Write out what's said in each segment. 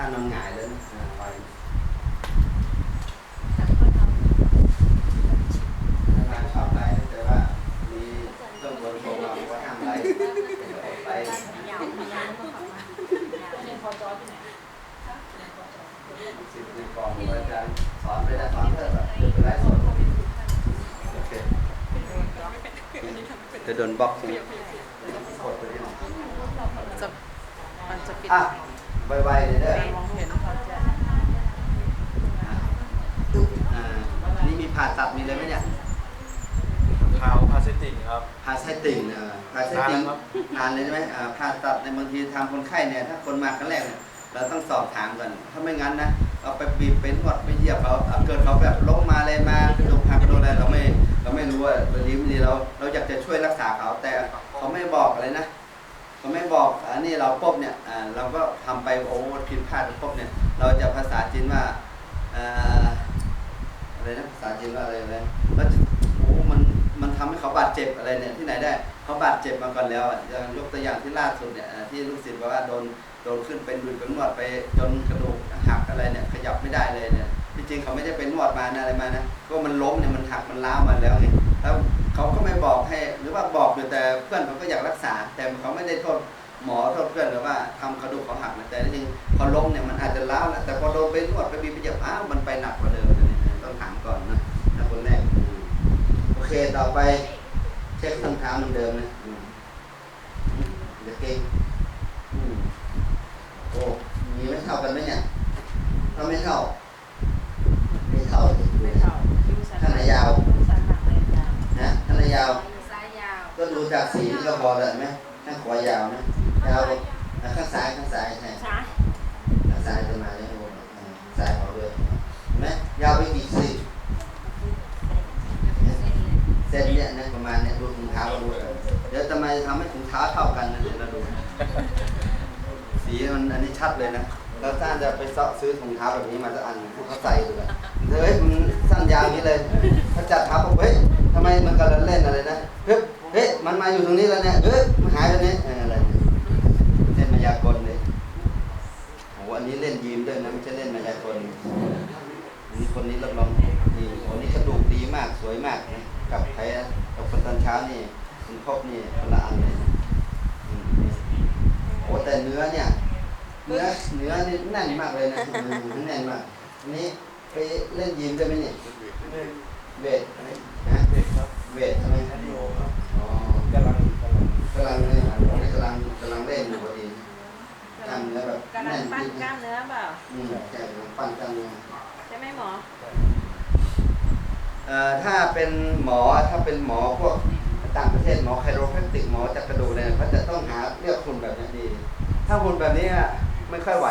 ท่านอนหงายเลยนะอ่าไว้ถ้าทางชอบไลฟ์แต่ว่ามีต้องบนโปรเราว่าห้ามไลฟ์ไลฟ์สิบในกองอาจารย์สอนไปได้สอนเถอะแบบเดี๋ยวไปไลฟ์สดโอเคจะโดนบล็อกใช่ไหมกดไปที่หนอยจะมันจะปิดอะ ไวๆเลยเด้อมองเห็นเขาจะอ่านี่มีผ่าตัดมีเลยไหมเนี่ยเท้าพลาสติกครับ ผ่าไส้ติ่งเออผ่าไส้ติ่งนานแล้วครับนานเลยใช่ไหมอ่าผ่าตัดในบางทีทำคนไข้เนี่ยถ้าคนมาครั้งแรกเนี่ยเราต้องสอบถามก่อนถ้าไม่งั้นนะเราไปบีบเป็นหวดไปเหยียบเขาอะเกิดเขาแบบล้มมาอะไรมากระดูกหักกระดูกอะไรเราไม่เราไม่รู้ว่าบางทีบางทีเราเราอยากจะช่วยรักษาเขาแต่เขาไม่บอกอะไรนะเขาไม่ บอกอันนี้เราปุ๊บเนี่ยเราก็ทำไปโอ้ผิดพลาดปุ๊บเนี่ย เราจะภาษาจีนว่าอะไรนะภาษาจีนว่าอะไรนะแล้วโอ้มันมันทำให้เขาบาดเจ็บอะไรเนี่ยที่ไหนได้เขาบาดเจ็บมาก่อนแล้วอย่างยกตัวอย่างที่ล่าสุดเนี่ยที่ลูกศิษย์บอกว่าโดนโดนขึ้นเป็นดุนเป็นนวดไปจนกระดูกหักอะไรเนี่ยขยับไม่ได้เลยเนี่ยที่จริงเขาไม่ได้เป็นนวดมานะอะไรมานะก็มันล้มเนี่ยมันหักมันล้าวมาแล้วไงแล้ว เขาก็ไม่บอกให้ หรือว่าบอกอยู่แต่เพื่อนเขาก็อยากรักษา แต่เขาไม่ได้โทษหมอโทษเพื่อนหรือว่าทำกระดูกเขาหักนะแต่จริงๆพอล้มเนี่ยมันอาจจะล้าวนะแต่พอโดนไปนวดไปบีบไปเหยียบอ้าวมันไปหนักกว่าเดิมนะเนี่ยต้องถามก่อนนะนะคนแรกอืมโอเคต่อไปเช็คส้นเท้าเหมือนเดิมนะอืมอืมเดี๋ยวเก่งอืมโอ้มีไม่เท่ากันไหมเนี่ยถ้าไม่เท่า ไม่เท่าดิไม่เท่าคิ้วสันข้างไหนยาว ยาว ซ้ายยาวก็ดูจากสีนี่ก็พอแล้วเห็นไหมข้างขวายาวนะยาวอะข้างซ้ายข้างซ้ายใช่ซ้ายข้างซ้ายจะมาเนี่ยโอ้โหอ่าซ้ายเขาด้วยเห็นไหมยาวไปกี่สิเส้นเนี่ยนะประมาณเนี่ยดูถุงเท้าก็รู้เลยเดี๋ยวทำไมทำให้ถุงเท้าเท่ากันนะเดี๋ยวเราดูสีมันอันนี้ชัดเลยนะเราสร้างจะไปซาะซื้อถุงเท้าแบบนี้มาสักอันพวกเขาใส่ดูเลยเฮ้ยมันสั้นยาวอย่างนี้เลยเขาจัดทับบอกเฮ้ยทำไมมันกำลังเล่นอะไรนะเฮ้ยเฮ้ยมันมาอยู่ตรงนี้แล้วเนี่ยเฮ้ยมันหายไปไหนเอออะไรเล่นมายากลเลยโอ้อันนี้เล่นยีมด้วยนะไม่ใช่เล่นมายากลอันนี้คนนี้รับรองนี่โอ้นี่กระดูกดีมากสวยมากนะกับใครนะกับคนตอนเช้านี่คุณครบนี่คนละอันเลยอืมโอ้แต่เนื้อเนี่ยเนื้อเนื้อนี่แน่นมากเลยนะแน่นมากอันนี้ไปเล่นยิมได้ไหมเนี่ยเด็กเวท ถ้าเป็นหมอถ้าเป็นหมอพวกต่างประเทศหมอไคโรแพคติกหมอจักกระดูกเนี่ยเขาจะต้องหาเลือกหุ่นแบบนี้ดี ถ้าหุ่นแบบนี้ไม่ค่อยไหว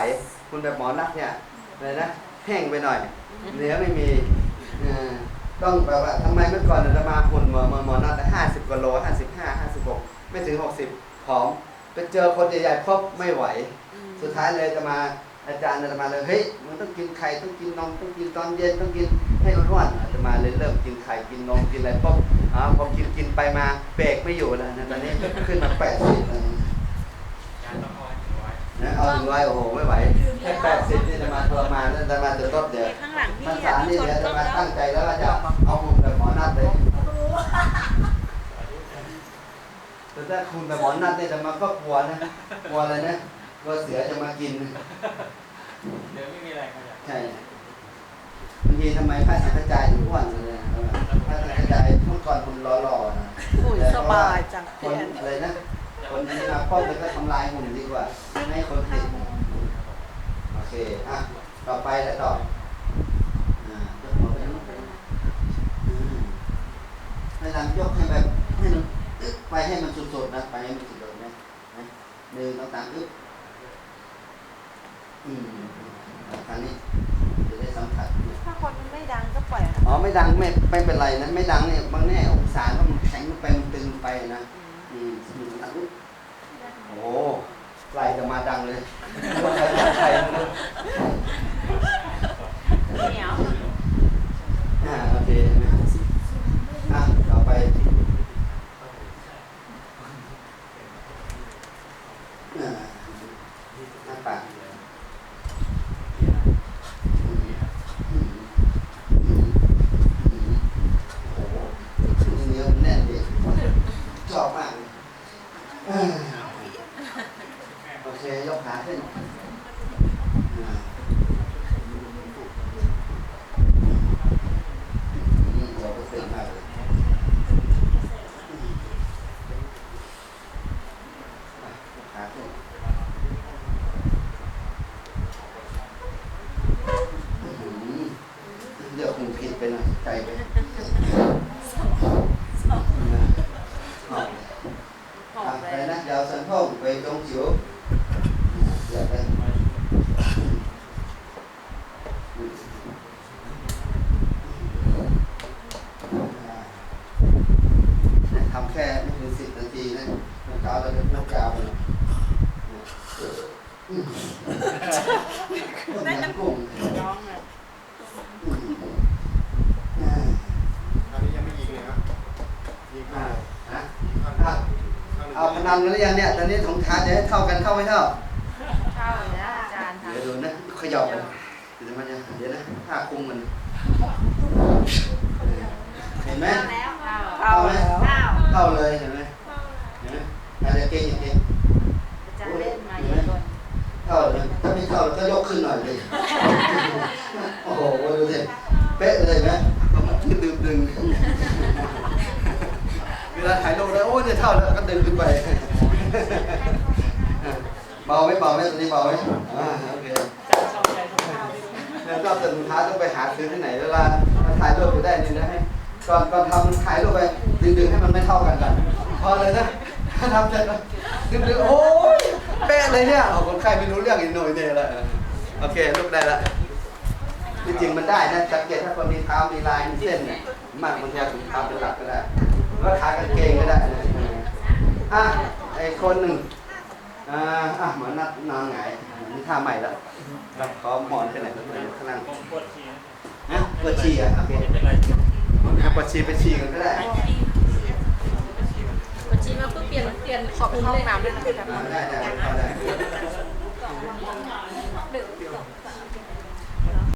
หุ่นแบบหมอนักเนี่ยอะไรนะแห้งไปหน่อยเนื้อไม่มีต้องแบบว่าทำไมเมื่อก่อนอามาหุ่นหมอหมอหมอนักห้าสิบกว่าโลห้าสิบห้าห้าสิบหกไม่ถึงหกสิบผอมไปเจอคนใหญ่ๆครบไม่ไหว สุดท้ายเลยจะมา อาจารย์จะมาเลยเฮ้ยมันต้องกินไข่ต้องกินนมต้องกินตอนเย็นต้องกินให้อ้วนๆอาจจะมาเลยเริ่มกินไข่กินนมกินอะไรปุ๊บอ่าพอกินกินไปมาเบรกไม่อยู่แล้วนะตอนนี้ขึ้นมาแปดสิบแล้วนะเอาถึงร้อยโอ้โหไม่ไหวแค่แปดสิบนี่จะมาทรมานแล้วจะมาจะลดเดี๋ยวข้างหลังพี่ภาอะษาพี่นี่ชนเดี๋ยวจะต้นมาแล้วตั้งใจแล้วว่าจะเอาหุ่นแบบหมอนัดเลยแต่ถ้าคุณแบบหมอนัดเนี่ยจะมาก็กลัวนะกลัวอะไรนะ กลัวเสือจะมากินเดี๋ยวไม่มีอะไรครับใช่บางทีทำไมพระสังฆจายถึงอ้วนเลยนะพระสังฆจายเมื่อก่อนคุณหล่อๆนะอุ้ยแต่สบายจังคเพื่นอนอะไรนะคนนี้มาป้อนแล้วก็ทำลายหุ่นดีกว่าไม่ให้คนติดโอเคอะต่อไปแล้วต่ออ่ายกหัวไปนู้นไปนู้นอืมให้ลำยกให้แบบให้มันอึ๊บไปให้มันสุดๆนะ ไปให้มันสุดๆนะนะหนึ่งสองสามอึ๊บอืมครั้งนี้จะได้สัมผัส ถ้าคนไม่ดังก็ปล่ อยค่ะอ๋อไม่ดังไม่ไม่เป็นไรนะไม่ดังเนี่ยบางแน่องศาก็มันแข็งมันไปมันตึงไปนะอืมอืมอะอุ๊ยโอ้ไกลจะมาดังเลยว่าใครจะใครไม่รู้เหนียวอ่าโอเคนะอะต่อไปอ่าหน้าปาก เคยกขาขึ้นนี่เราก็ปนะากเยขาขึ้นะยอดฉันท์ยไกลไป好，来，那聊成后，回。 น้ำกาวเราจะน้ำกาวเลยน้ำกุ้งน้องเลยอันนี้ยังไม่ยิงเลยครับยิงอ่ามาฮะข้างอะเอาพนันกันหรือยังเนี่ยตอนนี้ของทานจะให้เท่ากันเท่าไม่เท่าเข้าเลยนะอาจารย์เดี๋ยวดูนะเขย่ากันเดี๋ยวมันจะเดี๋ยวนะผ้าคลุมมันเห็นไหมแล้วเข้าเข้าไหมเข้าเข้าเลยเห็นไหมเห็นไหมอาจจะเก่งอย่างเก่ง อาจารย์เล่นมาอย่างคน เข้าเลยถ้าไม่เข้าก็ยกขึ้นหน่อยเลยโอ้โหดูสิเป๊ะเลยไหมมันดึงดึงเวลาถ่ายรูปแล้วโอ้ยจะเท่าแล้วก็ดึงขึ้นไปเบาไหมเบาไหมตอนนี้เบาไหมอ่าโอเคแล้วก็แต่สุดท้าต้องไปหาซื้อที่ไหนเวลาถ่ายรูปไปได้นี่นะให้ก่อนก่อนทำถ่ายรูปไปดึงๆให้มันไม่เท่ากันกัน พอเลยนะถ้าทำเสร็จแล้วดึงๆโอ้ ป๊ะเลยเนี่ยเอาคนไข้ไม่รู้เรื่องอีกหน่อยเนี่ยแหละโอเครูปได้ละจริงๆมันได้นะสังเกตถ้าคนมีเท้ามีลายมีเส้นเนี่ยมากบางทีเอาถุงเท้าเป็นหลักก็ได้แล้วขากางเกงก็ได้นะอะไอ้คนหนึ่งอ่าอะเหมือนนัดนอนหงายนี่ท่าใหม่แล้วครับขอหมอนขึ้นหน่อยครับข้างล่างผมปวดฉี่นะปวดฉี่อะโอเคไม่เป็นไรอะปวดฉี่ไปฉี่กันก็ได้ บัญชีมาเพื่อเป ลี่ยนเปลี่ยนขอบห้องน้ำด้วยนะครับ